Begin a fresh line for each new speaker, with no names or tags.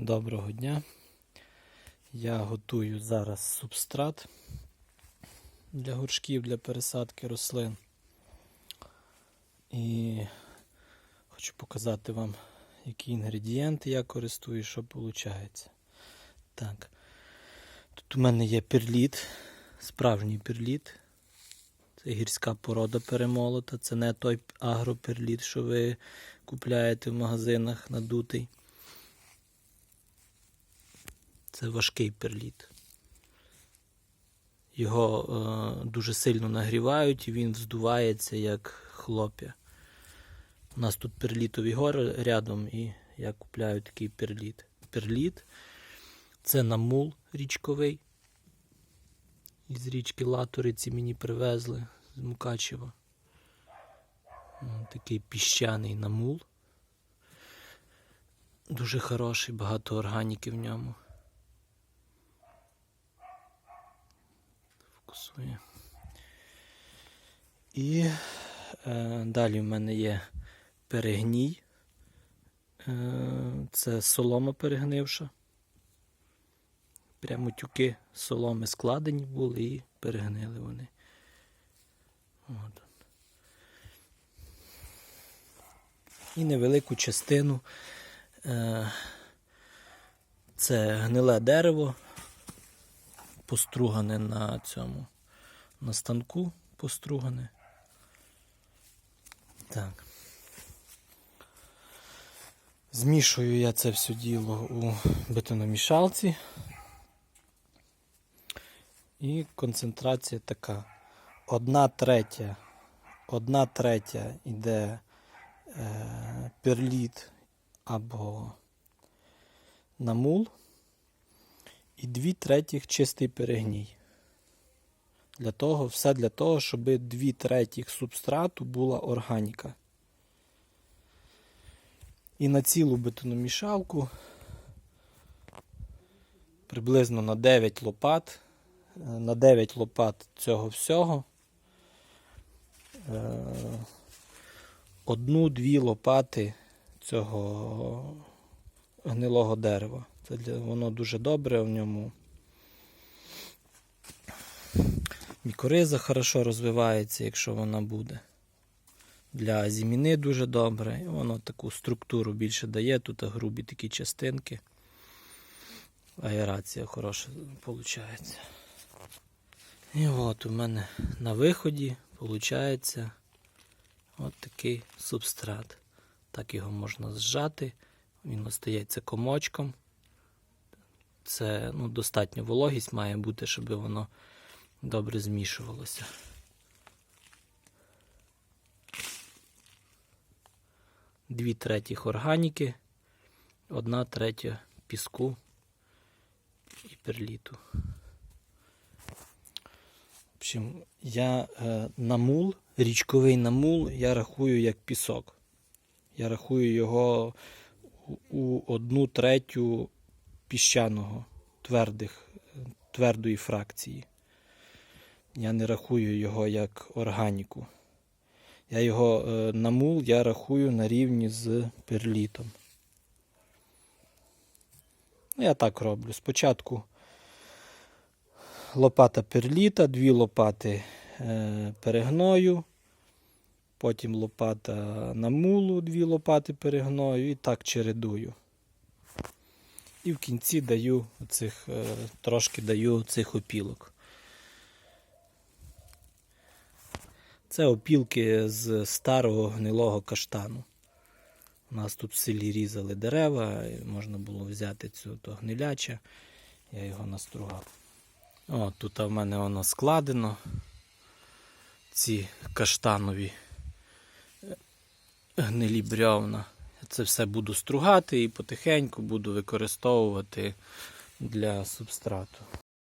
Доброго дня. Я готую зараз субстрат для горшків для пересадки рослин. І хочу показати вам, які інгредієнти я користую, що виходить. Так. Тут у мене є перліт, справжній перліт. Це гірська порода перемолота. Це не той агроперліт, що ви купляєте в магазинах надутий. Це важкий перліт. Його е, дуже сильно нагрівають і він вздувається як хлоп'я. У нас тут перлітові гори рядом, і я купляю такий перліт. Перліт це намул річковий. Із річки Латориці мені привезли з Мукачева. Такий піщаний намул. Дуже хороший, багато органіки в ньому. Фокусує. І е, далі в мене є перегній. Е, це солома перегнивша. Прямо тюки соломи складені були і перегнили вони. От. І невелику частину е, це гниле дерево, постругане на цьому, на станку постругане. Так. Змішую я це все діло у бетономішалці. І концентрація така. Одна третя, одна третя йде е, перліт або намул, і дві третіх чистий перегній. Для того, все для того, щоб дві третіх субстрату була органіка. І на цілу бетономішалку приблизно на 9 лопат на 9 лопат цього всього. Е, Одну-дві лопати цього гнилого дерева. Це для, воно дуже добре в ньому. Мікориза хорошо розвивається, якщо вона буде. Для зіміни дуже добре. І воно таку структуру більше дає. Тут грубі такі частинки. Аерація хороша виходить. І от у мене на виході виходить от такий субстрат. Так його можна зжати, він остається комочком. Це ну, достатньо вологість має бути, щоб воно добре змішувалося. Дві третіх органіки, одна третя піску і перліту. В общем, я е, намул, річковий намул, я рахую як пісок. Я рахую його у, одну третю піщаного твердих, твердої фракції. Я не рахую його як органіку. Я його е, намул я рахую на рівні з перлітом. Ну, Я так роблю. Спочатку лопата перліта, дві лопати е, перегною, потім лопата намулу, дві лопати перегною і так чередую. І в кінці даю цих, е, трошки даю цих опілок. Це опілки з старого гнилого каштану. У нас тут в селі різали дерева, і можна було взяти цю то гниляче, я його настругав. О, тут в мене воно складено. Ці каштанові е, гнилі бревна. Я це все буду стругати і потихеньку буду використовувати для субстрату.